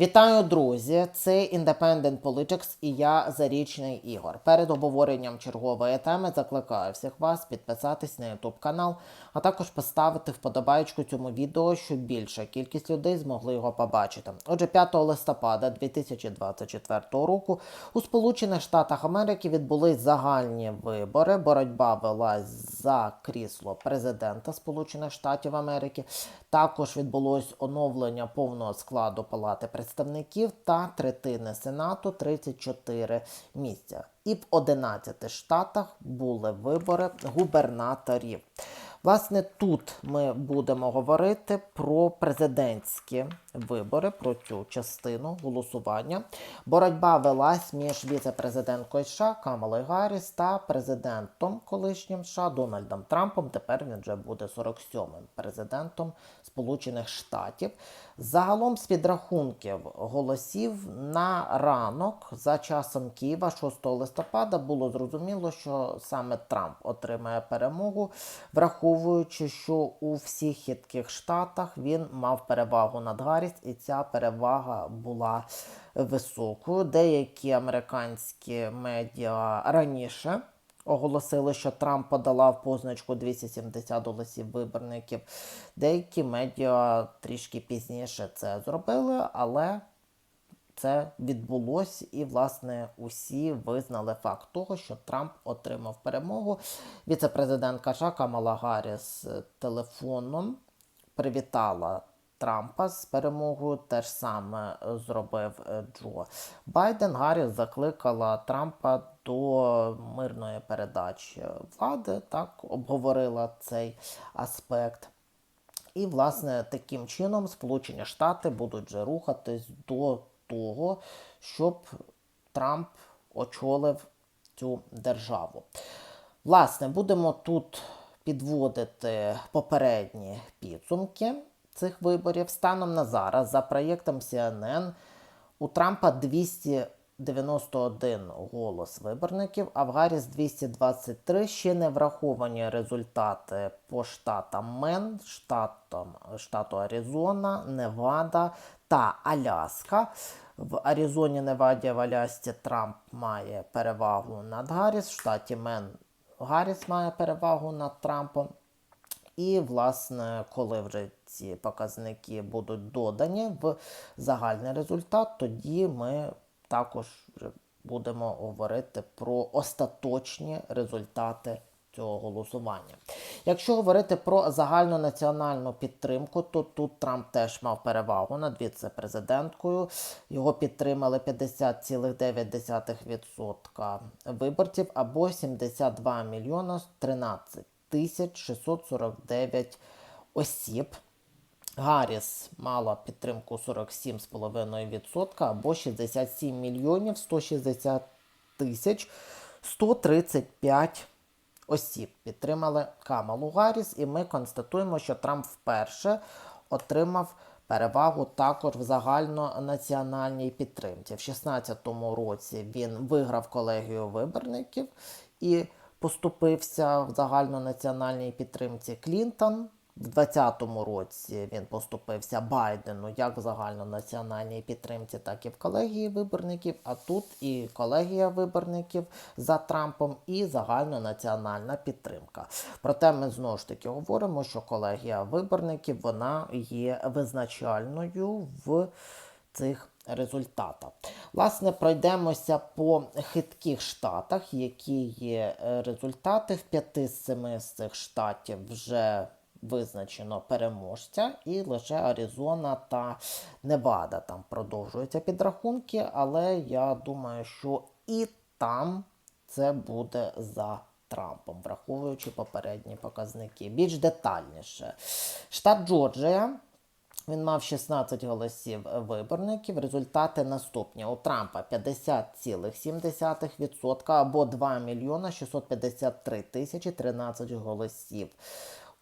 Вітаю, друзі! Це Independent Politics і я Зарічний Ігор. Перед обговоренням чергової теми закликаю всіх вас підписатись на YouTube канал, а також поставити вподобайку цьому відео, щоб більша кількість людей змогли його побачити. Отже, 5 листопада 2024 року у Сполучених Штатах Америки відбулись загальні вибори. Боротьба велась за крісло президента Сполучених Штатів Америки. Також відбулось оновлення повного складу Палати представників та третини Сенату 34 місця. І в 11 штатах були вибори губернаторів. Власне, тут ми будемо говорити про президентські вибори, про цю частину голосування. Боротьба велась між віце-президенткою США Камалою Гарріс та президентом колишнім США Дональдом Трампом. Тепер він вже буде 47-м президентом Сполучених Штатів. Загалом з підрахунків голосів на ранок за часом Києва 6 листопада було зрозуміло, що саме Трамп отримає перемогу, враховуючи, що у всіх хитких штатах він мав перевагу над Гарріс, і ця перевага була високою. Деякі американські медіа раніше. Оголосили, що Трамп подолав позначку 270 голосів виборників. Деякі медіа трішки пізніше це зробили, але це відбулось, і, власне, усі визнали факт того, що Трамп отримав перемогу. Віце-президентка США Камала Гарріс телефоном привітала Трампа з перемогою. Те ж саме зробив е, Джо Байден. Гарріс закликала Трампа до мирної передачі влади. Так обговорила цей аспект. І, власне, таким чином Сполучені Штати будуть вже рухатись до того, щоб Трамп очолив цю державу. Власне, будемо тут підводити попередні підсумки цих виборів. Станом на зараз, за проєктом CNN, у Трампа 291 голос виборників, а в Гарріс 223 ще не враховані результати по штатам Мен, штатам, штату Аризона, Невада та Аляска. В Аризоні, Неваді, в Алясці Трамп має перевагу над Гарріс, в штаті Мен Гарріс має перевагу над Трампом. І, власне, коли вже ці показники будуть додані в загальний результат, тоді ми також будемо говорити про остаточні результати цього голосування. Якщо говорити про загальну національну підтримку, то тут Трамп теж мав перевагу над віце-президенткою. Його підтримали 50,9% виборців або 72 мільйона 13 тисяч 649 осіб. Гарріс мала підтримку 47,5% або 67 мільйонів 160 тисяч 135 осіб. Підтримали Камалу Гарріс, і ми констатуємо, що Трамп вперше отримав перевагу також в загальнонаціональній підтримці. В 2016 році він виграв колегію виборників і поступився в загальнонаціональній підтримці Клінтон. В 2020 році він поступився Байдену як в загальнонаціональній підтримці, так і в колегії виборників. А тут і колегія виборників за Трампом, і загальнонаціональна підтримка. Проте ми знову ж таки говоримо, що колегія виборників вона є визначальною в цих результатах. Власне, пройдемося по хитких штатах, які є е, результати в п'яти з семи з цих штатів вже визначено переможця, і лише Аризона та Невада там продовжуються підрахунки, але я думаю, що і там це буде за Трампом, враховуючи попередні показники. Більш детальніше. Штат Джорджія. Він мав 16 голосів виборників. Результати наступні. У Трампа 50,7% або 2 мільйона 653 тисячі 13 голосів.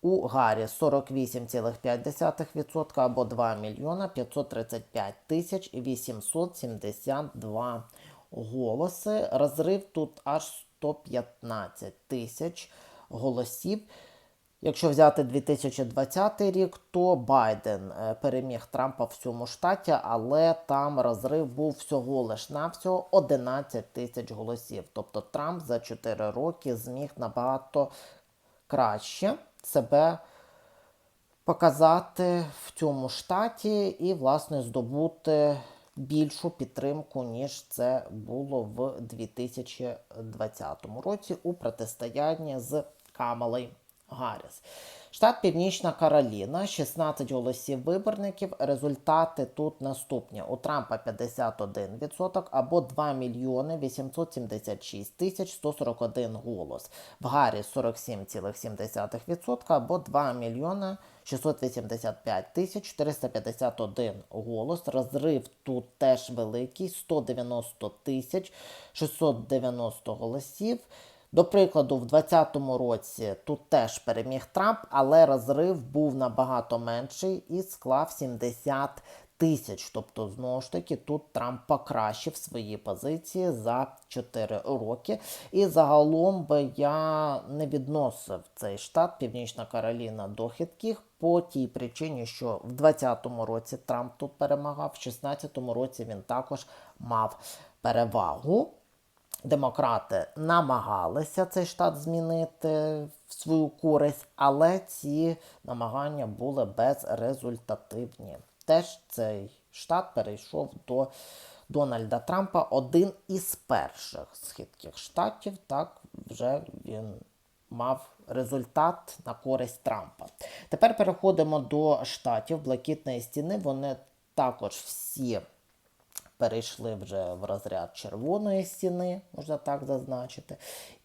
У Гаррі 48,5% або 2 мільйона 535 тисяч 872 голоси. Розрив тут аж 115 тисяч голосів. Якщо взяти 2020 рік, то Байден е, переміг Трампа в цьому штаті, але там розрив був всього лиш навсього 11 тисяч голосів. Тобто Трамп за 4 роки зміг набагато краще себе показати в цьому штаті і, власне, здобути більшу підтримку, ніж це було в 2020 році у протистоянні з Камалей Гарріс. Штат Північна Кароліна, 16 голосів виборників. Результати тут наступні. У Трампа 51% або 2 мільйони 876 тисяч 141 голос. В Гарріс 47,7% або 2 мільйони 685 тисяч 451 голос. Розрив тут теж великий 190 тисяч 690 голосів. До прикладу, в 2020 році тут теж переміг Трамп, але розрив був набагато менший і склав 70 тисяч. Тобто, знову ж таки, тут Трамп покращив свої позиції за 4 роки. І загалом би я не відносив цей штат Північна Кароліна до хитких по тій причині, що в 2020 році Трамп тут перемагав, в 2016 році він також мав перевагу. Демократи намагалися цей штат змінити в свою користь, але ці намагання були безрезультативні. Теж цей штат перейшов до Дональда Трампа один із перших східких штатів. Так вже він мав результат на користь Трампа. Тепер переходимо до штатів Блакитної стіни. Вони також всі перейшли вже в розряд червоної стіни, можна так зазначити.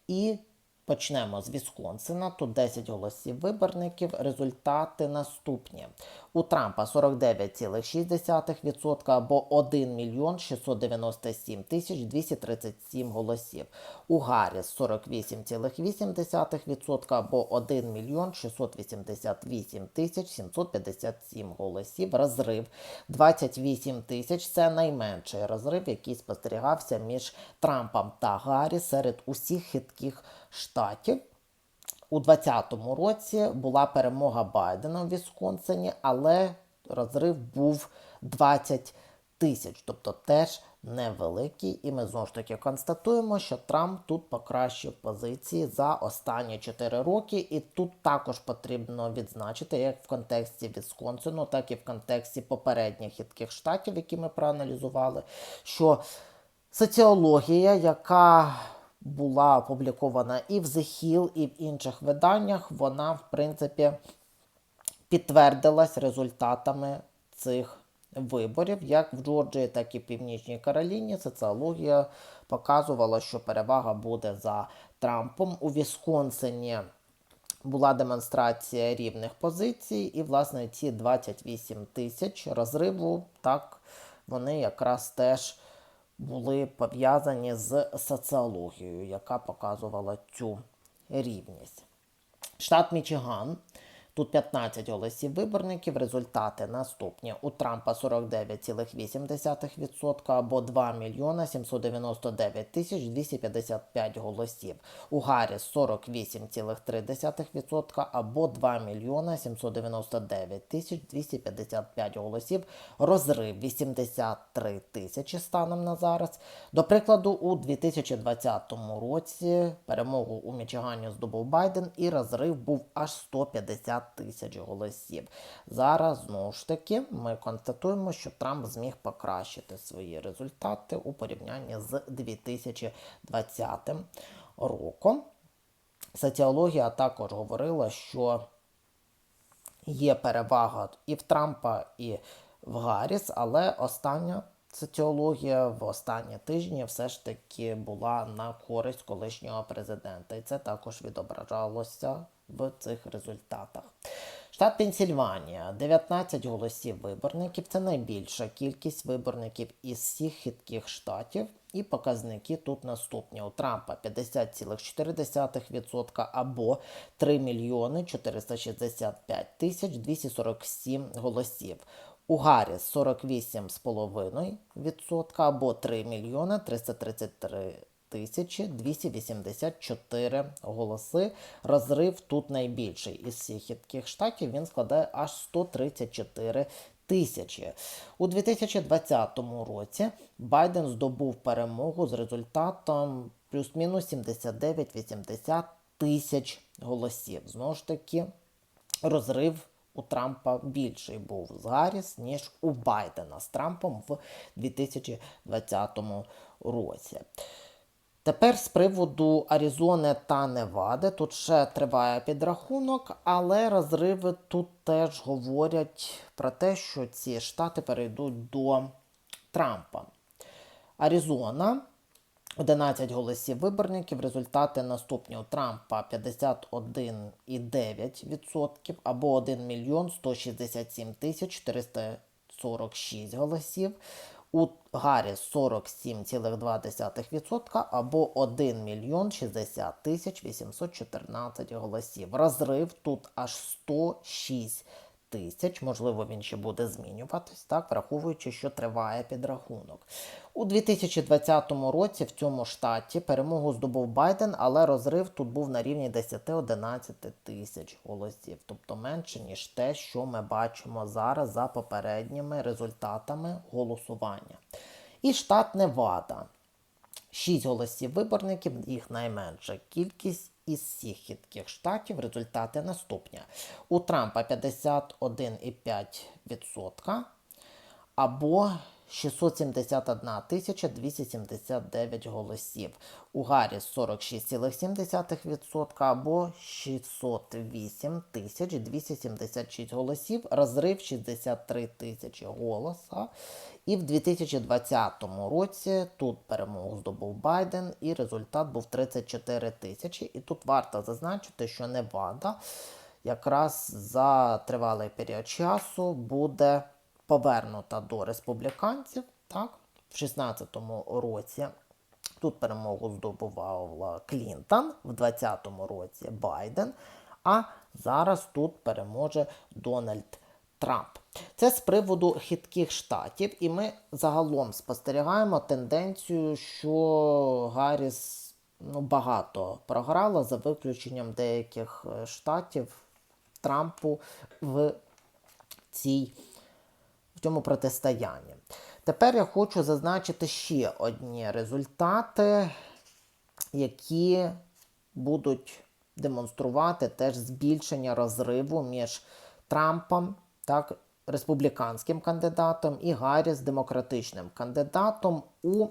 І почнемо з Вісконсина. Тут 10 голосів виборників. Результати наступні. У Трампа 49,6% або 1 мільйон 697 тисяч 237 голосів. У Гарріс 48,8% або 1 мільйон 688 тисяч 757 голосів. Розрив 28 тисяч. Це найменший розрив, який спостерігався між Трампом та Гарріс серед усіх хитких штатів. У 2020 році була перемога Байдена у Вісконсині, але розрив був 20 тисяч, тобто теж невеликий. І ми знову ж таки констатуємо, що Трамп тут покращив позиції за останні 4 роки. І тут також потрібно відзначити, як в контексті Вісконсину, так і в контексті попередніх хитких штатів, які ми проаналізували, що соціологія, яка була опублікована і в The Hill, і в інших виданнях, вона, в принципі, підтвердилась результатами цих виборів. Як в Джорджії, так і в Північній Кароліні. Соціологія показувала, що перевага буде за Трампом. У Вісконсині була демонстрація рівних позицій, і, власне, ці 28 тисяч розриву, так, вони якраз теж були пов'язані з соціологією, яка показувала цю рівність. Штат Мічиган. Тут 15 голосів виборників. Результати наступні. У Трампа 49,8% або 2 мільйона 799 тисяч 255 голосів. У Гарріс 48,3% або 2 мільйона 799 тисяч 255 голосів. Розрив 83 тисячі станом на зараз. До прикладу, у 2020 році перемогу у Мічигані здобув Байден і розрив був аж 150 тисяч голосів. Зараз знову ж таки ми констатуємо, що Трамп зміг покращити свої результати у порівнянні з 2020 роком. Соціологія також говорила, що є перевага і в Трампа, і в Гарріс, але остання соціологія в останні тижні все ж таки була на користь колишнього президента. І це також відображалося в цих результатах. Штат Пенсільванія 19 голосів виборників. Це найбільша кількість виборників із всіх хитких штатів. І показники тут наступні. У Трампа 50,4% або 3 мільйони 465 тисяч 247 голосів. У Гарріс 48,5% або 3 мільйони 333 тисячі 284 голоси. Розрив тут найбільший із всіх хитких штатів. Він складає аж 134 тисячі. У 2020 році Байден здобув перемогу з результатом плюс-мінус 79-80 тисяч голосів. Знову ж таки, розрив у Трампа більший був з Гарріс, ніж у Байдена з Трампом в 2020 році. Тепер з приводу Аризони та Невади тут ще триває підрахунок, але розриви тут теж говорять про те, що ці штати перейдуть до Трампа. Аризона 11 голосів виборників. Результати наступні у Трампа 51,9% або 1 мільйон 167 тисяч 446 голосів. У Гарі 47,2% або 1 мільйон 60 тисяч 814 голосів. Розрив тут аж 106 тисяч, можливо, він ще буде змінюватись, так, враховуючи, що триває підрахунок. У 2020 році в цьому штаті перемогу здобув Байден, але розрив тут був на рівні 10-11 тисяч голосів, тобто менше, ніж те, що ми бачимо зараз за попередніми результатами голосування. І штат Невада. 6 голосів виборників, їх найменша кількість із всіх хитких штатів. Результати наступні. У Трампа 51,5% або 671 тисяча 279 голосів. У Гарріс 46,7% або 608 тисяч 276 голосів. Розрив 63 тисячі голоса. І в 2020 році тут перемогу здобув Байден, і результат був 34 тисячі. І тут варто зазначити, що Невада якраз за тривалий період часу буде повернута до республіканців. Так, в 2016 році тут перемогу здобувала Клінтон, в 2020 році Байден. А зараз тут переможе Дональд Трамп. Це з приводу хитких штатів, і ми загалом спостерігаємо тенденцію, що Гарріс ну, багато програла за виключенням деяких е, штатів Трампу в цій цьому протистоянні. Тепер я хочу зазначити ще одні результати, які будуть демонструвати теж збільшення розриву між Трампом, так, республіканським кандидатом і Гарріс демократичним кандидатом у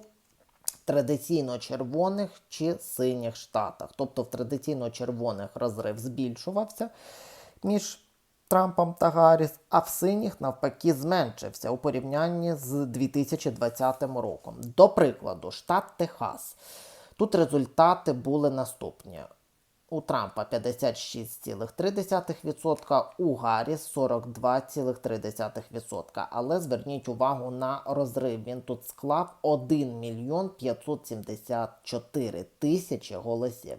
традиційно червоних чи синіх штатах. Тобто в традиційно червоних розрив збільшувався між Трампом та Гарріс, а в синіх навпаки зменшився у порівнянні з 2020 роком. До прикладу, штат Техас. Тут результати були наступні. У Трампа 56,3%, у Гарріс 42,3%. Але зверніть увагу на розрив. Він тут склав 1 мільйон 574 тисячі голосів.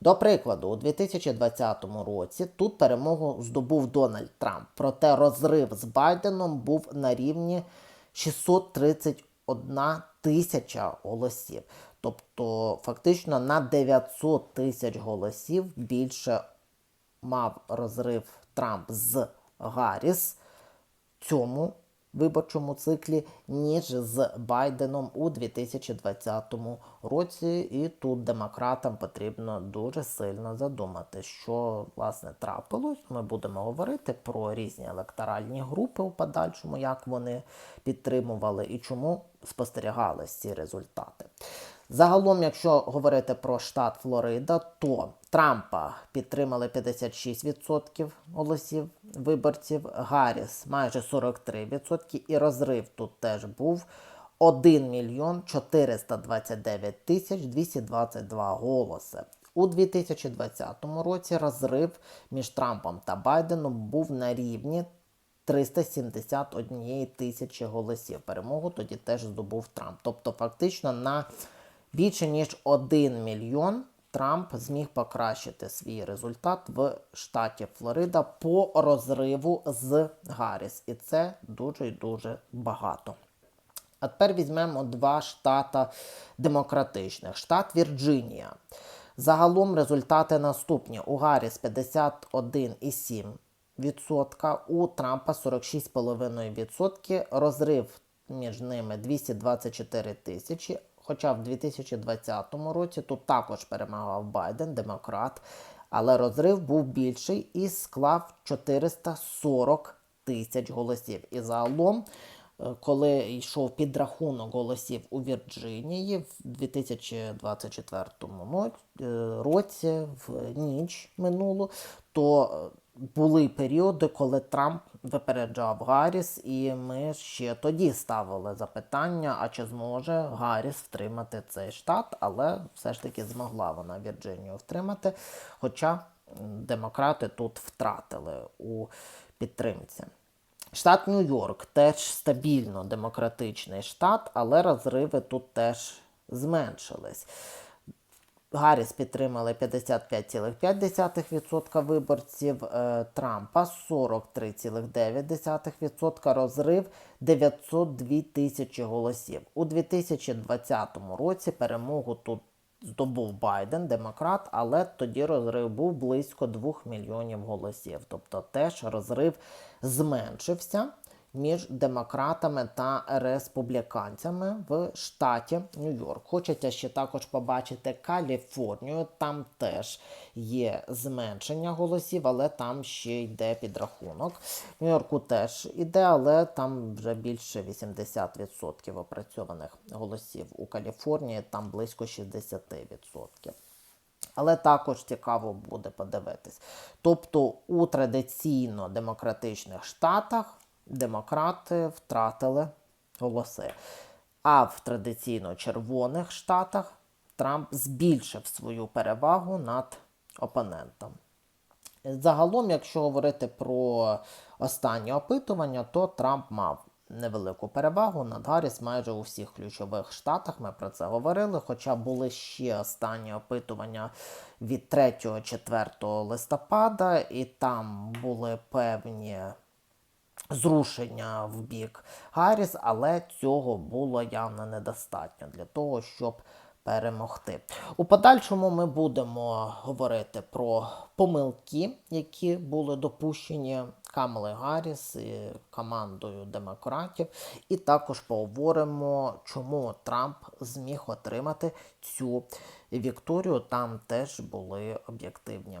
До прикладу, у 2020 році тут перемогу здобув Дональд Трамп. Проте розрив з Байденом був на рівні 631 тисяча голосів. Тобто, фактично на 900 тисяч голосів більше мав розрив Трамп з Гарріс цьому виборчому циклі, ніж з Байденом у 2020 році. І тут демократам потрібно дуже сильно задумати, що власне трапилось. Ми будемо говорити про різні електоральні групи у подальшому, як вони підтримували і чому спостерігались ці результати. Загалом, якщо говорити про штат Флорида, то Трампа підтримали 56% голосів виборців, Гарріс майже 43%, і розрив тут теж був 1 мільйон 429 тисяч 222 голоси. У 2020 році розрив між Трампом та Байденом був на рівні 371 тисячі голосів. Перемогу тоді теж здобув Трамп. Тобто, фактично, на більше ніж 1 мільйон Трамп зміг покращити свій результат в штаті Флорида по розриву з Гарріс. І це дуже і дуже багато. А тепер візьмемо два штата демократичних. Штат Вірджинія. Загалом результати наступні. У Гарріс 51,7%, у Трампа 46,5%, розрив між ними 224 тисячі. Хоча в 2020 році тут також перемагав Байден, демократ, але розрив був більший і склав 440 тисяч голосів. І загалом, е, коли йшов підрахунок голосів у Вірджинії в 2024 е, році, в ніч минулу, то були періоди, коли Трамп випереджав Гарріс, і ми ще тоді ставили запитання, а чи зможе Гарріс втримати цей штат, але все ж таки змогла вона Вірджинію втримати. Хоча демократи тут втратили у підтримці. Штат Нью-Йорк теж стабільно демократичний штат, але розриви тут теж зменшились. Гарріс підтримали 55,5% виборців, е, Трампа 43,9%, розрив 902 тисячі голосів. У 2020 році перемогу тут здобув Байден, демократ, але тоді розрив був близько 2 мільйонів голосів. Тобто теж розрив зменшився між демократами та республіканцями в штаті Нью-Йорк. Хочеться ще також побачити Каліфорнію. Там теж є зменшення голосів, але там ще йде підрахунок. В Нью-Йорку теж іде, але там вже більше 80% опрацьованих голосів. У Каліфорнії там близько 60%. Але також цікаво буде подивитись. Тобто у традиційно демократичних штатах демократи втратили голоси. А в традиційно червоних штатах Трамп збільшив свою перевагу над опонентом. Загалом, якщо говорити про останні опитування, то Трамп мав невелику перевагу над Гарріс майже у всіх ключових штатах. Ми про це говорили. Хоча були ще останні опитування від 3-4 листопада, і там були певні зрушення в бік Гарріс, але цього було явно недостатньо для того, щоб перемогти. У подальшому ми будемо говорити про помилки, які були допущені Камали Гарріс і командою демократів, і також поговоримо, чому Трамп зміг отримати цю вікторію. Там теж були об'єктивні